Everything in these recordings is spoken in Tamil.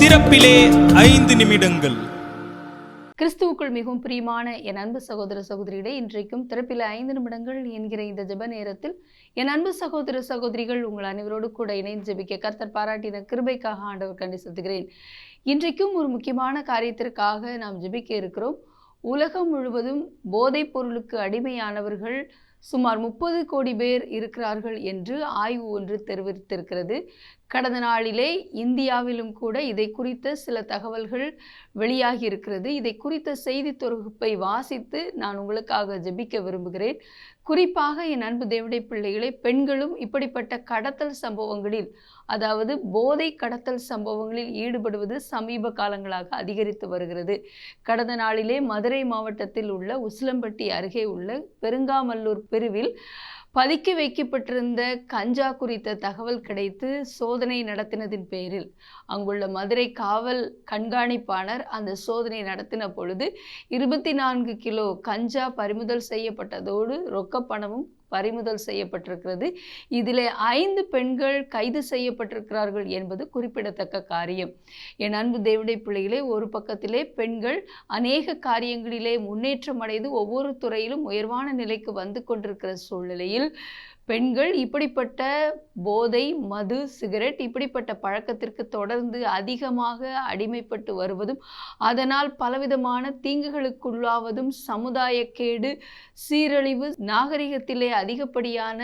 திறப்பிலே ஐந்து நிமிடங்கள். கிறிஸ்துவுக்குள் மிகவும் பிரியமான என் அன்பு சகோதர சகோதரிகளே இன்றைக்கும் திறப்பில் ஐந்து நிமிடங்கள் என்கிற இந்த ஜெப நேரத்தில் என் அன்பு சகோதர சகோதரிகள் உங்கள் அனைவரோடு கூட இணைந்து ஜெபிக்க கர்த்தர் பாராட்டின கிருபைக்காக ஆண்டவர் கண்டு செலுத்துகிறேன். இன்றைக்கும் ஒரு முக்கியமான காரியத்திற்காக நாம் ஜெபிக்க இருக்கிறோம். உலகம் முழுவதும் போதைப் பொருளுக்கு அடிமையானவர்கள் சுமார் முப்பது கோடி பேர் இருக்கிறார்கள் என்று ஆய்வு ஒன்று தெரிவித்திருக்கிறது. கடந்த நாளிலே இந்தியாவிலும் கூட இதை குறித்த சில தகவல்கள் வெளியாகி இருக்கிறது. இதை குறித்த செய்தி தொகுப்பை வாசித்து நான் உங்களுக்காக ஜெபிக்க விரும்புகிறேன். குறிப்பாக என் அன்பு தேவடை பிள்ளைகளை பெண்களும் இப்படிப்பட்ட கடத்தல் சம்பவங்களில் அதாவது போதை கடத்தல் சம்பவங்களில் ஈடுபடுவது சமீப காலங்களாக அதிகரித்து வருகிறது. கடந்த நாளிலே மதுரை மாவட்டத்தில் உள்ள உசிலம்பட்டி அருகே உள்ள பெருங்காமல்லூர் பிரிவில் பதுக்கி வைக்கப்பட்டிருந்த கஞ்சா குறித்த தகவல் கிடைத்து சோதனை நடத்தினதின் பேரில் அங்குள்ள மதுரை காவல் கண்காணிப்பாளர் அந்த சோதனை நடத்தின பொழுது இருபத்தி நான்கு கிலோ கஞ்சா பறிமுதல் செய்யப்பட்டதோடு ரொக்கப்பணமும் பறிமுதல் செய்யப்பட்டிருக்கிறது. இதில் ஐந்து பெண்கள் கைது செய்யப்பட்டிருக்கிறார்கள் என்பது குறிப்பிடத்தக்க காரியம். என் அன்பு தேவடை பிள்ளைகளே ஒரு பக்கத்திலே பெண்கள் அநேக காரியங்களிலே முன்னேற்றம் அடைந்து ஒவ்வொரு துறையிலும் உயர்வான நிலைக்கு வந்து கொண்டிருக்கிற சூழ்நிலையில் பெண்கள் இப்படிப்பட்ட போதை மது சிகரெட் இப்படிப்பட்ட பழக்கத்திற்கு தொடர்ந்து அதிகமாக அடிமைப்பட்டு வருவதும் அதனால் பலவிதமான தீங்குகளுக்குள்ளாவதும் சமுதாயக்கேடு சீரழிவு நாகரிகத்திலே அதிகப்படியான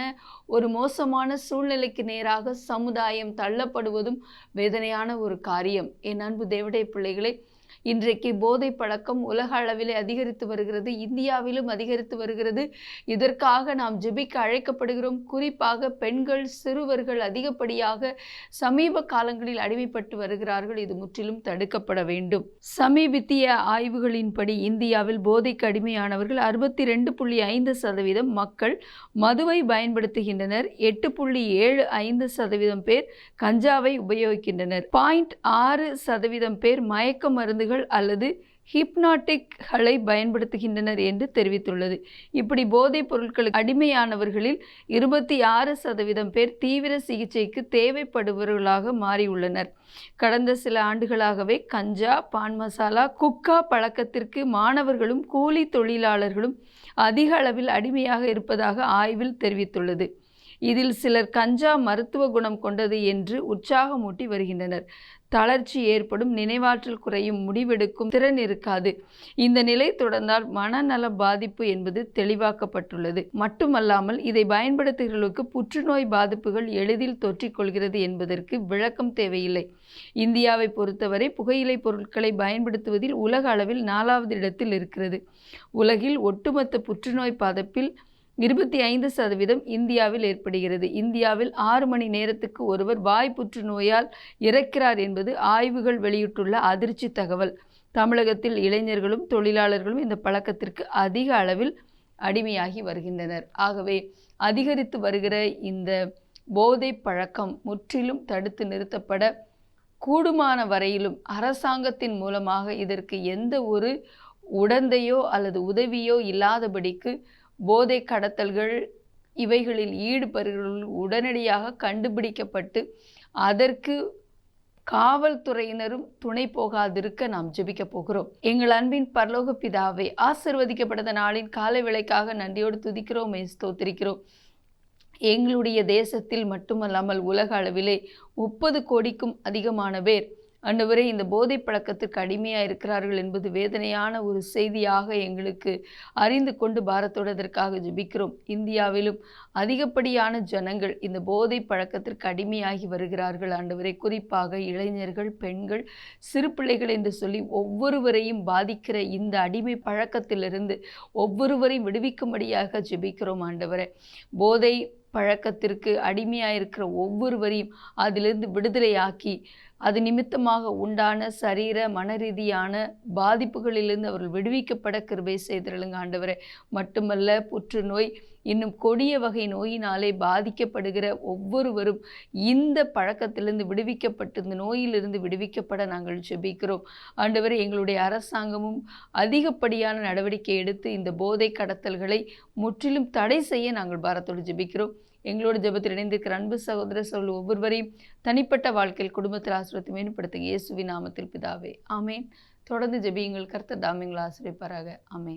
ஒரு மோசமான சூழ்நிலைக்கு நேராக சமுதாயம் தள்ளப்படுவதும் வேதனையான ஒரு காரியம். என் அன்பு தேவடைய பிள்ளைகளை இன்றைக்கு போதை பழக்கம் உலக அளவிலே அதிகரித்து வருகிறது இந்தியாவிலும் அதிகரித்து வருகிறது. இதற்காக நாம் ஜெபிக்க அழைக்கப்படுகிறோம். குறிப்பாக பெண்கள் சிறுவர்கள் அதிகப்படியாக சமீப காலங்களில் அடிமைப்பட்டு வருகிறார்கள். இது முற்றிலும் தடுக்கப்பட வேண்டும். சமீபத்திய ஆய்வுகளின்படி இந்தியாவில் போதைக்கு அடிமையானவர்கள் அறுபத்தி ரெண்டு புள்ளி ஐந்து சதவீதம் மக்கள் மதுவை பயன்படுத்துகின்றனர். எட்டு புள்ளி ஏழு ஐந்து சதவீதம் பேர் கஞ்சாவை உபயோகிக்கின்றனர். பாயிண்ட் ஆறு சதவீதம் பேர் மயக்க மருந்துகள் அல்லது ஹிப்னாட்டிக்களை பயன்படுத்துகின்றனர் என்று தெரிவித்துள்ளது. இப்படி போதைப் பொருட்களுக்கு அடிமையானவர்களில் இருபத்தி ஆறு சதவீதம் பேர் தீவிர சிகிச்சைக்கு தேவைப்படுபவர்களாக மாறியுள்ளனர். கடந்த சில ஆண்டுகளாகவே கஞ்சா பான் மசாலா குக்கா பழக்கத்திற்கு மாணவர்களும் கூலி தொழிலாளர்களும் அதிக அளவில் அடிமையாக இருப்பதாக ஆய்வில் தெரிவித்துள்ளது. இதில் சிலர் கஞ்சா மருத்துவ குணம் கொண்டது என்று உற்சாகமூட்டி வருகின்றனர். தளர்ச்சி ஏற்படும் நினைவாற்றல் குறையும் முடிவெடுக்கும் திறன் இருக்காது. இந்த நிலை தொடர்ந்தால் மனநல பாதிப்பு என்பது தெளிவாக்கப்பட்டுள்ளது. மட்டுமல்லாமல் இதை பயன்படுத்துகிறவர்களுக்கு புற்றுநோய் பாதிப்புகள் எளிதில் தொற்றிக்கொள்கிறது என்பதற்கு விளக்கம் தேவையில்லை. இந்தியாவை பொறுத்தவரை புகையிலை பொருட்களை பயன்படுத்துவதில் உலக அளவில் நாலாவது இடத்தில் இருக்கிறது. உலகில் ஒட்டுமொத்த புற்றுநோய் பாதிப்பில் இருபத்தி ஐந்து சதவீதம் இந்தியாவில் ஏற்படுகிறது. இந்தியாவில் ஆறு மணி நேரத்துக்கு ஒருவர் வாய் புற்றுநோயால் இறக்கிறார் என்பது ஆய்வுகள் வெளியிட்டுள்ள அதிர்ச்சி தகவல். தமிழகத்தில் இளைஞர்களும் தொழிலாளர்களும் இந்த பழக்கத்திற்கு அதிக அளவில் அடிமையாகி வருகின்றனர். ஆகவே அதிகரித்து வருகிற இந்த போதை பழக்கம் முற்றிலும் தடுத்து நிறுத்தப்பட கூடுமான வரையிலும் அரசாங்கத்தின் மூலமாக இதற்கு எந்த ஒரு உடந்தையோ அல்லது உதவியோ இல்லாதபடிக்கு போதை கடத்தல்கள் இவைகளில் ஈடுபடுகிறவர்கள் உடனடியாக கண்டுபிடிக்கப்பட்டு அதற்கு காவல்துறையினரும் துணை போகாதிருக்க நாம் ஜெபிக்க போகிறோம். எங்கள் அன்பின் பரலோக பிதாவை ஆசிர்வதிக்கப்பட்ட நாளின் காலை விலைக்காக நன்றியோடு துதிக்கிறோம் ஸ்தோத்திரிக்கிறோம். எங்களுடைய தேசத்தில் மட்டுமல்லாமல் உலக அளவிலே முப்பது கோடிக்கும் அதிகமான பேர் அன்றுவரை இந்த போதை பழக்கத்திற்கு அடிமையாக இருக்கிறார்கள் என்பது வேதனையான ஒரு செய்தியாக எங்களுக்கு அறிந்து கொண்டு பாரத்தோடு அதற்காக இந்தியாவிலும் அதிகப்படியான ஜனங்கள் இந்த போதை பழக்கத்திற்கு அடிமையாகி வருகிறார்கள். ஆண்டவரை குறிப்பாக இளைஞர்கள் பெண்கள் சிறு பிள்ளைகள் என்று சொல்லி ஒவ்வொருவரையும் பாதிக்கிற இந்த அடிமை பழக்கத்திலிருந்து ஒவ்வொருவரையும் விடுவிக்கும்படியாக ஜெபிக்கிறோம் ஆண்டவரை. போதை பழக்கத்திற்கு அடிமையாக இருக்கிற ஒவ்வொருவரையும் அதிலிருந்து விடுதலையாக்கி அது நிமித்தமாக உண்டான சரீர மனரீதியான பாதிப்புகளிலிருந்து அவர்கள் விடுவிக்கப்பட கிருபை செய்திருளுங்க ஆண்டவரே. மட்டுமல்ல புற்றுநோய் இன்னும் கொடிய வகை நோயினாலே பாதிக்கப்படுகிற ஒவ்வொருவரும் இந்த பழக்கத்திலிருந்து விடுவிக்கப்பட்டு இந்த நோயிலிருந்து விடுவிக்கப்பட நாங்கள் ஜெபிக்கிறோம். ஆண்டவரே எங்களுடைய அரசாங்கமும் அதிகப்படியான நடவடிக்கை எடுத்து இந்த போதை கடத்தல்களை முற்றிலும் தடை செய்ய நாங்கள் பாரத்தோடு ஜெபிக்கிறோம். எங்களோட ஜெபத்தில் இணைந்திருக்கிற அன்பு சகோதர சொல் ஒவ்வொருவரையும் தனிப்பட்ட வாழ்க்கையில் குடும்பத்தில் ஆசிரியத்தை மேம்படுத்த இயேசுவின் நாமத்தில் பிதாவே. ஆமேன். தொடர்ந்து ஜெபியுங்கள். கர்த்தர் தாமியங்களை ஆசிரியப்பாராக ஆமேன்.